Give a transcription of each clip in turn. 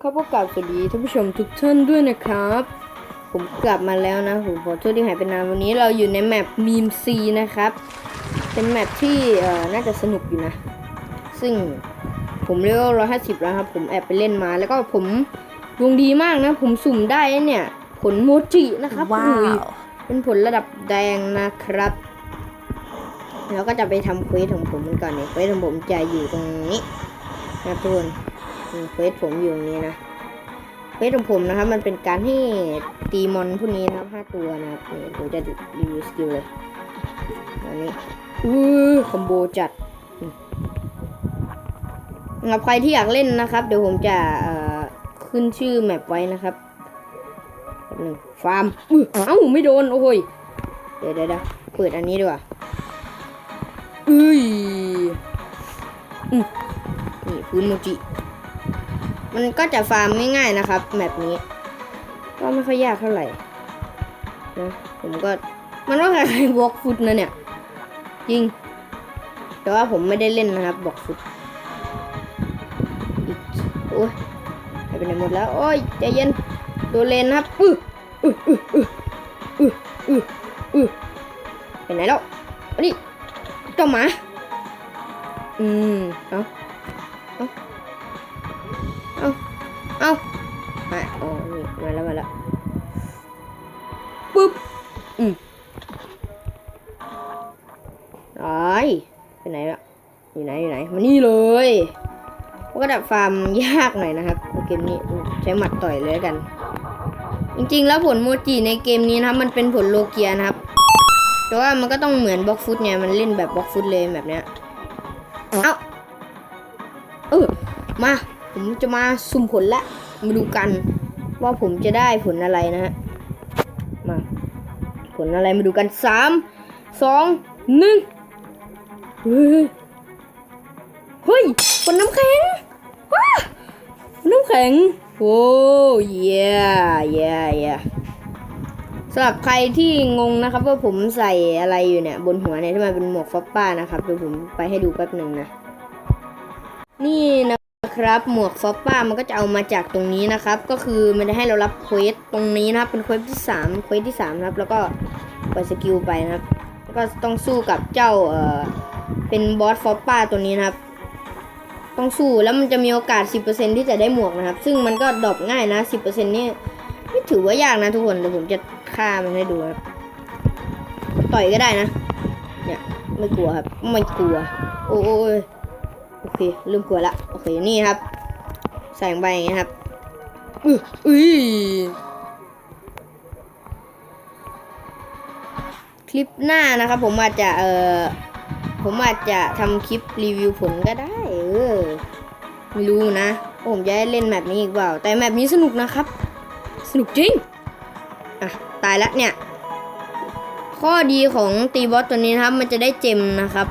ครับก็กลับสวัสดีท่านผู้ชมทุกท่านด้วยนะครับ ผมกลับมาแล้วนะผมขอโทษที่หายไปนานวันนี้เราอยู่ในแมปมีมซีนะครับ เป็นแมปที่เอ่อน่าจะสนุกอยู่นะ ซึ่งผมเรียว่าร้อยห้าสิบแล้วครับ ผมแอบไปเล่นมา แล้วก็ผมดวงดีมากนะ ผมสุ่มได้เนี่ย ผลโมจินะครับว้าวเป็นผลระดับแดงนะครับ แล้วก็จะไปทำเควสของผมกันก่อนเนี่ยเควสของผมจะอยู่ตรงนี้นะทุกคน เควสผมอยู่นี้นะเควสของผมนะครับ มันเป็นการให้ตีมอนพวกนี้นะครับห้าตัวนะครับผมจะรีวิวสกิลเลยอันนี้อื้อคอมโบจัดสำหรับใครที่อยากเล่นนะครับ เดี๋ยวผมจะขึ้นชื่อแมปไว้นะครับหนึ่งฟาร์มอื้อเอ้าไม่โดน โอ้ยเดี๋ยวเดี๋ยวเดี๋ยวเปิดอันนี้ดีกว่าอุ้ยอืมนี่พื้นโมจิ มันก็จะฟาร์มง่ายๆนะครับแบบนี้ ก็ไม่ค่อยยากเท่าไหร่นะผมก็มันก็คล้ายๆบล็อกฟุตนะเนี่ยจริง แต่ว่าผมไม่ได้เล่นนะครับบล็อกฟุตอีกโอ้ยหายไปไหนหมดแล้ว โอ้ยใจเย็นโดนเลนนะครับอื้ออื้ออื้ออื้ออื้ออื้อไปไหนแล้วอันนี้เจ้าหมาอืม เอาเอาเอา มาอ๋อนี่มาแล้วมาแล้วปุ๊บ อืมไอ้ยไปไหนละอยู่ไหนอยู่ไหนมานี่เลยมันก็ดับฟาร์มยากหน่อยนะครับเกมนี้ใช้หมัดต่อยเลยแล้วกัน จริงๆ แล้วผลโมจิในเกมนี้นะครับ มันเป็นผลโลเกียนะครับ แต่ว่ามันก็ต้องเหมือนบล็อกฟุตเนี่ยมันเล่นแบบบล็อกฟุตเลยแบบเนี้ยเอาเออมา ผมจะมาสุ่มผลละ มาดูกันว่าผมจะได้ผลอะไรนะฮะ มา ผลอะไรมาดูกันสามสองหนึ่งเฮ้ยผลน้ำแข็งว้าน้ำแข็งโอ้เย่เย่เย่สำหรับใครที่งงนะครับว่าผมใส่อะไรอยู่เนี่ย บนหัวเนี่ยที่มันเป็นหมวกฟอปป้านะครับเดี๋ยวผมไปให้ดูแป๊บหนึ่งนะ นี่นะ ครับ หมวกฟอปป้ามันก็จะเอามาจากตรงนี้นะครับ ก็คือมันจะให้เรารับเควสตรงนี้นะครับ เป็นเควสที่สามเควสที่สามนะครับ แล้วก็ปล่อยสกิลไปนะครับแล้วก็ต้องสู้กับเจ้าเอ่อเป็นบอสฟอปป้าตัวนี้นะครับ ต้องสู้แล้วมันจะมีโอกาส 10%ที่จะได้หมวกนะครับ ซึ่งมันก็ดรอปง่ายนะ 10%นี่ไม่ถือว่ายากนะทุกคนเดี๋ยวผมจะฆ่ามันให้ดูครับต่อยก็ได้นะ เนี่ยไม่กลัวครับไม่กลัว โอ้ย โอเคลืมกลัวละโอเคนี่ครับ ใส่ลงไปอย่างเงี้ยครับอื้ออุ้ยคลิปหน้านะครับ ผมอาจจะเอ่อผมอาจจะทำคลิปรีวิวผลก็ได้เออไม่รู้นะ ผมจะเล่นแบบนี้อีกเปล่า แต่แบบนี้สนุกนะครับ สนุกจริง อะ ตายแล้วเนี่ย ข้อดีของตีบอสตัวนี้นะครับ มันจะได้เจมนะครับ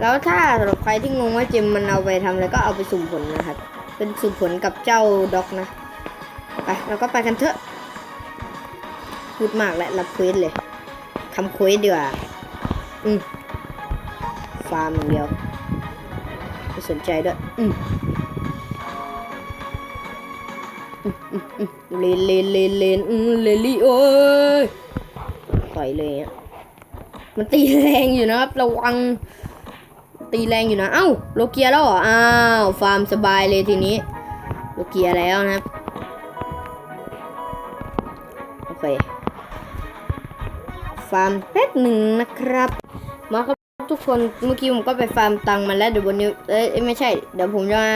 แล้วถ้าสำหรับใครที่งงว่าเจมมันเอาไปทำอะไรก็เอาไปสุ่มผลนะครับ เป็นสุ่มผลกับเจ้าด็อกนะ ไปเราก็ไปกันเถอะ พูดมากและรับเควสเลยทำเควสดีกว่าอืมฟาร์มอย่างเดียวไม่สนใจด้วย อืมเลนเลนเลนเลนอืมเลลี่โอ้ยต่อยเลยอะมันตีแรงอยู่นะครับ ระวัง ตีแรงอยู่นะเอ้าโลเกียแล้วเหรออ้าวฟาร์มสบายเลยทีนี้โลเกียแล้วนะครับโอเคฟาร์มแป๊บหนึ่งนะครับ มาครับทุกคนเมื่อกี้ผมก็ไปฟาร์มตังมาแล้วเดี๋ยวบนนี้เอ้ยไม่ใช่ เดี๋ยวผมจะมา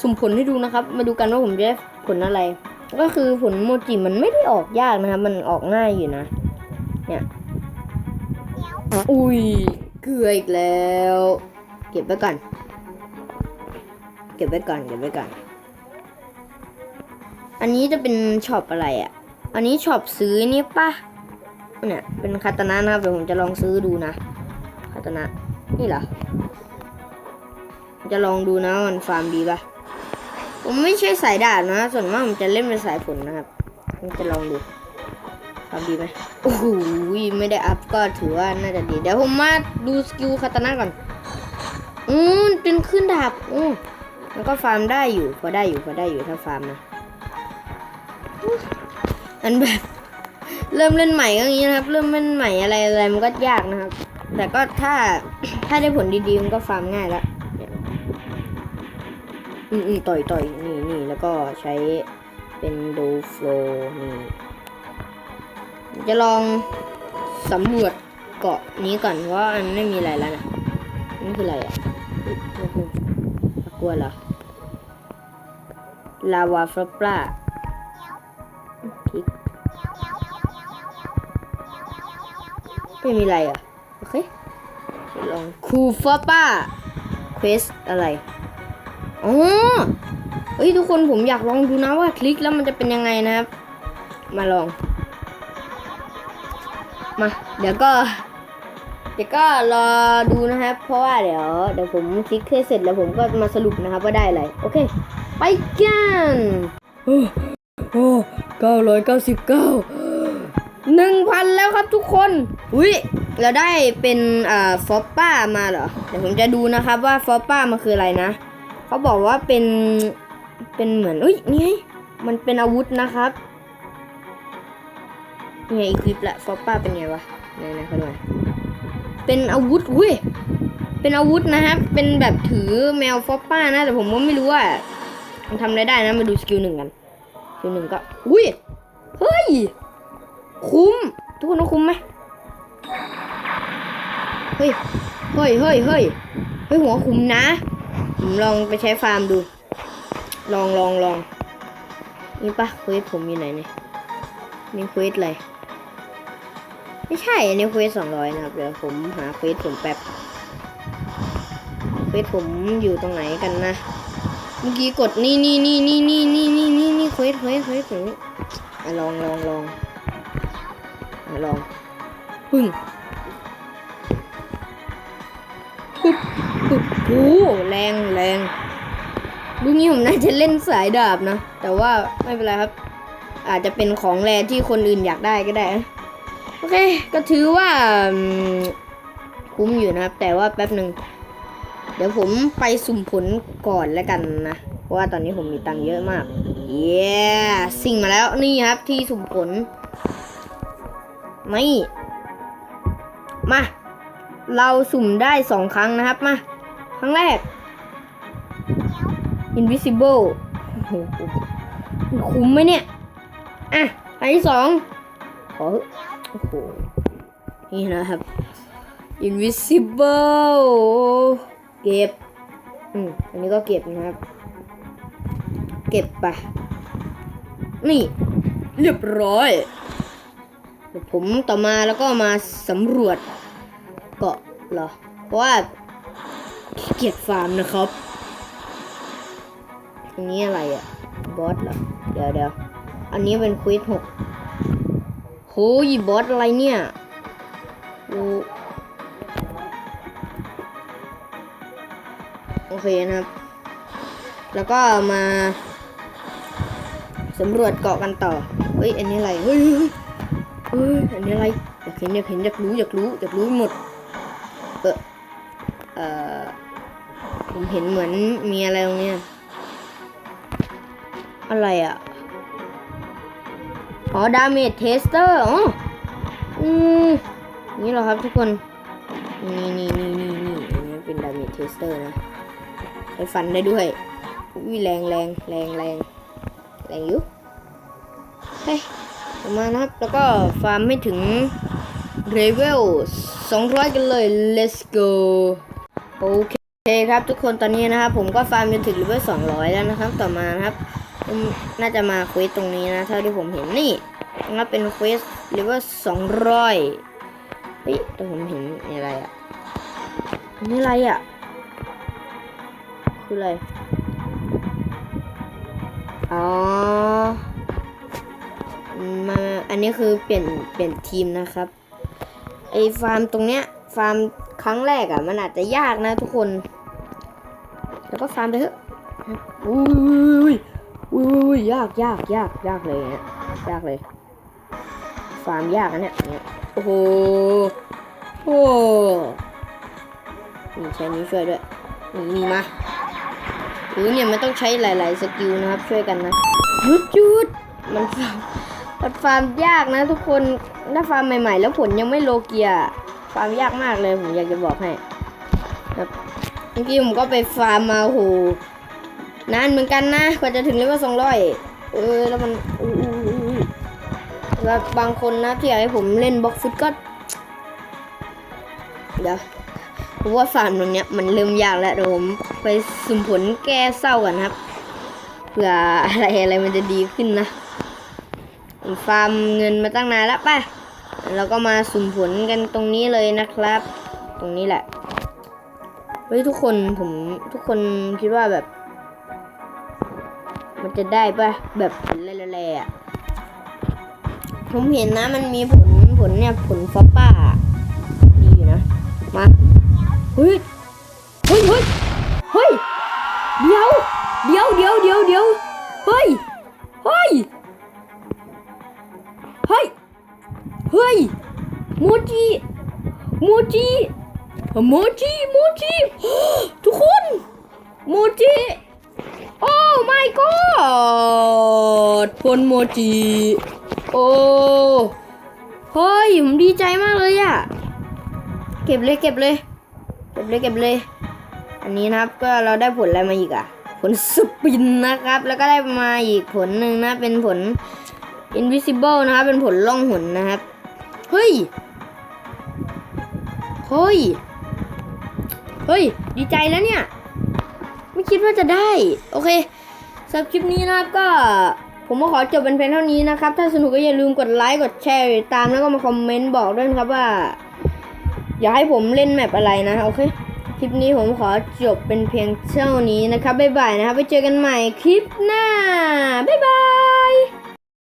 สุ่มผลให้ดูนะครับ มาดูกันว่าผมจะได้ผลอะไร ก็คือผลโมจิมันไม่ได้ออกยากนะครับ มันออกง่ายอยู่นะ เนี่ย อุ้ยเกลืออีกแล้ว เก็บไว้ก่อน เก็บไว้ก่อน เก็บไว้ก่อน อันนี้จะเป็นช็อปอะไรอะ อันนี้ช็อปซื้อนี่ปะเนี่ย เป็นคาตานะนะครับ เดี๋ยวผมจะลองซื้อดูนะ คาตานะ นี่เหรอ จะลองดูนะมันฟาร์มดีปะผมไม่ใช่สายดาบนะ ส่วนมากผมจะเล่นเป็นสายฝนนะครับผมจะลองดูทำดีไหมโอ้โหไม่ได้อัพก็ถือว่าน่าจะดี เดี๋ยวผมมาดูสกิลคาตานะก่อน อืมเป็นขึ้นดาบอืมแล้วก็ฟาร์มได้อยู่ พอได้อยู่พอได้อยู่ถ้าฟาร์มนะอันแบบ เริ่มเล่นใหม่ก็อย่างนี้นะครับ เริ่มเล่นใหม่อะไรอะไรมันก็ยากนะครับ แต่ก็ถ้าถ้าได้ผลดีๆมันก็ฟาร์มง่ายแล้วอืมอืมต่อยต่อยนี่นี่แล้วก็ใช้เป็นดูโฟลนี่จะลองสำรวจเกาะนี้ก่อนว่ามันไม่มีอะไรแล้วนะ นี่คืออะไรอะกลัวเหรอ ลาวาฟลอปลาพิกไม่มีอะไรอะ โอเค ลองคูฟอป้าเควสอะไร อ๋อ เฮ้ย ทุกคนผมอยากลองดูนะว่าคลิกแล้วมันจะเป็นยังไงนะครับ มาลอง มา เดี๋ยวก็ เดี๋ยวก็รอดูนะครับ เพราะว่าเดี๋ยวเดี๋ยวผมคลิกให้เสร็จแล้วผมก็มาสรุปนะครับว่าได้อะไร โอเค ไปกันโอ้โอ้เก้าร้อยเก้าสิบเก้าหนึ่งพันแล้วครับทุกคน อุ้ยเราได้เป็นอ่าฟอปป้ามาเหรอ เดี๋ยวผมจะดูนะครับว่าฟอปป้ามันคืออะไรนะ เขาบอกว่าเป็นเป็นเหมือน อุ้ยนี่มันเป็นอาวุธนะครับนี่ไงอีคลิปละฟอปป้าเป็นไงวะไหนๆเขาดูหน่อย เป็นอาวุธอุ้ยเป็นอาวุธนะครับ เป็นแบบถือแมวฟอปป้านะ แต่ผมก็ไม่รู้ว่ามันทำอะไรได้นะ มาดูสกิลหนึ่งกัน สกิลหนึ่งก็ อุ้ย เฮ้ย คุ้ม ทุกคนว่าคุ้มไหมเฮ้ย เฮ้ย เฮ้ย เฮ้ย เฮ้ย หัวคุ้มนะ ผมลองไปใช้ฟาร์มดู ลองลองลองนี่ปะเควสผมอยู่ไหนเนี่ยนี่เควสอะไร ไม่ใช่อันนี้เควสสองร้อยนะครับ เดี๋ยวผมหาเควสผมแป๊บเควสผมอยู่ตรงไหนกันนะ เมื่อกี้กดนี่นี่นี่นี่นี่นี่นี่นี่นี่เควสเควสเควสผมลองลองลองลองปึ้งปึ๊บปึ๊บโอ้แรงแรงลูกนี้ผมน่าจะเล่นสายดาบนะ แต่ว่าไม่เป็นไรครับ อาจจะเป็นของแรที่คนอื่นอยากได้ก็ได้ โอเค ก็ถือว่าคุ้มอยู่นะครับ แต่ว่าแป๊บหนึ่ง เดี๋ยวผมไปสุ่มผลก่อนแล้วกันนะ เพราะว่าตอนนี้ผมมีตังค์เยอะมาก เย้สิ่งมาแล้วนี่ครับที่สุ่มผล ไม่ มา เราสุ่มได้สองครั้งนะครับ มา ครั้งแรก invisible โหคุ้มไหมเนี่ย อะครั้งที่สองขอ โอ้โห นี่นะครับ invisible เก็บ อืม อันนี้ก็เก็บนะครับ เก็บไป นี่ เรียบร้อย ผมต่อมาแล้วก็มาสำรวจเกาะเหรอ เพราะว่าเกียจฟาร์มนะครับอันนี้อะไรอะ่ะบอสเหรอ เดี๋ยวเดี๋ยวอันนี้เป็นควิสหก โหยบอสอะไรเนี่ยโอเคนะครับ แล้วก็มาสำรวจเกาะกันต่อ เฮ้ย อันนี้อะไรเฮ้ยเฮ้ยเฮ้ยอันนี้อะไร อยากเห็นอยากเห็นอยากรู้อยากรู้อยากรู้หมด เออเออผมเห็นเหมือนมีอะไรตรงเนี้ยอะไรอะ อ๋อ ดาเมจเทสเตอร์อ๋ออืมนี่เหรอครับทุกคน นี่นี่นี่นี่นี่อันนี้เป็นดาเมจเทสเตอร์นะใช้ฟันได้ด้วยวิแรงแรงแรงแรงแรงอยู่เฮ้ยประมาณนะครับ แล้วก็ฟาร์มให้ถึงเลเวล200 กันเลย let's go โอเคครับทุกคนตอนนี้นะครับ ผมก็ฟาร์มจนถึงเลเวล200 แล้วนะครับ ต่อมานะครับ น่าจะมาเควสตรงนี้นะเท่าที่ผมเห็นนี่นะครับเป็นเควสเลเวลสองร้อยเฮ้ยแต่ผมเห็นอะไรอะอันนี่อะไรอะคืออะไรอ๋ออืมมาอันนี้คือเปลี่ยนเปลี่ยนทีมนะครับไอฟาร์มตรงเนี้ยฟาร์มครั้งแรกอะมันอาจจะยากนะทุกคน แล้วก็ฟาร์มไปเถอะอุ้ย อุ้ยยากยากยากยากเลยเนี่ยยากเลย ฟาร์มยากนะเนี่ยเนี่ยโอ้โหโอ้นี่ใช้นี้ช่วยด้วยนี่นี่มาหรือเนี่ยมันต้องใช้หลาย ๆ สกิลนะครับช่วยกันนะยุดยุดมันฟาร์มมันฟาร์มยากนะ ทุกคนถ้าฟาร์มใหม่ ๆ แล้วผลยังไม่โลเกียฟาร์มยากมากเลยผมอยากจะบอกให้ครับเมื่อกี้ผมก็ไปฟาร์มมาโห นานเหมือนกันนะกว่าจะถึงเลเวลสองร้อยเออแล้วมันแล้วบางคนนะที่อยากให้ผมเล่นบล็อกฟุตก็ เดี๋ยวผมว่าฟาร์มตรงเนี้ยมันเริ่มยากแล้วเดี๋ยวผมไปสุ่มผลแก้เศร้ากันครับเผื่ออะไรอะไรมันจะดีขึ้นนะฟาร์มเงินมาตั้งนานแล้วป่ะเราก็มาสุ่มผลกันตรงนี้เลยนะครับ ตรงนี้แหละเฮ้ยทุกคนผมทุกคนคิดว่าแบบ จะได้ป่ะแบบผลแร่ๆอะผมเห็นนะมันมีผลผลเนี่ยผลฟอปป้าดีอยู่นะ มาเฮ้ยเฮ้ยเฮ้ยเฮ้ยเดี๋ยวเดี๋ยวเดี๋ยวเดี๋ยวเดี๋ยวเฮ้ยเฮ้ยเฮ้ยเฮ้ยโมจิโมจิโมจิโมจิ god พลโมจิ โอ้เฮ้ยผมดีใจมากเลยอะเก็บเลยเก็บเลย เก็บเลยเก็บเลย อันนี้นะครับก็เราได้ผลอะไรมาอีกอะผลสปินนะครับ แล้วก็ได้มาอีกผลหนึ่งนะ เป็นผล invisible นะครับ เป็นผลล่องหนนะครับ เฮ้ย เฮ้ย เฮ้ย ดีใจแล้วเนี่ย ไม่คิดว่าจะได้ โอเคสำหรับคลิปนี้นะครับก็ ผมก็ขอจบเป็นเพียงเท่านี้นะครับ ถ้าสนุกก็อย่าลืมกดไลค์ กดแชร์ตามแล้วก็มาคอมเมนต์บอกด้วยนะครับว่า อยากให้ผมเล่นแมปอะไรนะโอเค คลิปนี้ผมขอจบเป็นเพียงเท่านี้นะครับบ๊ายบายนะครับไปเจอกันใหม่คลิปหน้าบ๊ายบาย